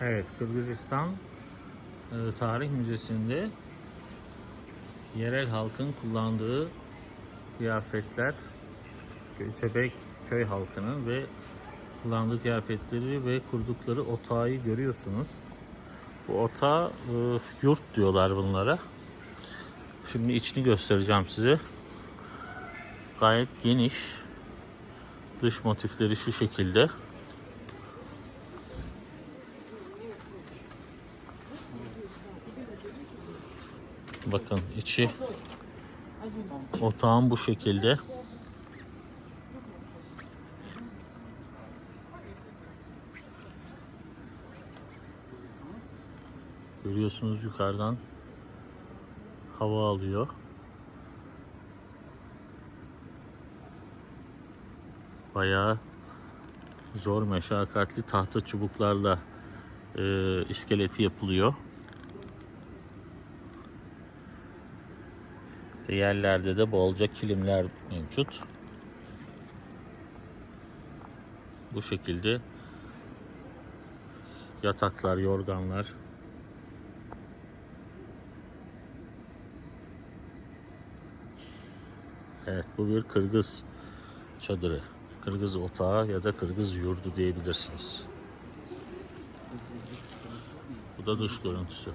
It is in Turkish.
Evet, Kırgızistan e, Tarih Müzesi'nde yerel halkın kullandığı kıyafetler, Göçebek köy halkının ve kullandığı kıyafetleri ve kurdukları otağı görüyorsunuz. Bu otağı e, yurt diyorlar bunlara. Şimdi içini göstereceğim size. Gayet geniş. Dış motifleri şu şekilde. Bakın içi otağın bu şekilde. Görüyorsunuz yukarıdan hava alıyor. Bayağı zor meşakkatli tahta çubuklarla e, iskeleti yapılıyor. Yerlerde de bolca kilimler mevcut. Bu şekilde yataklar, yorganlar Evet bu bir Kırgız çadırı. Kırgız otağı ya da Kırgız yurdu diyebilirsiniz. Bu da dış görüntüsü.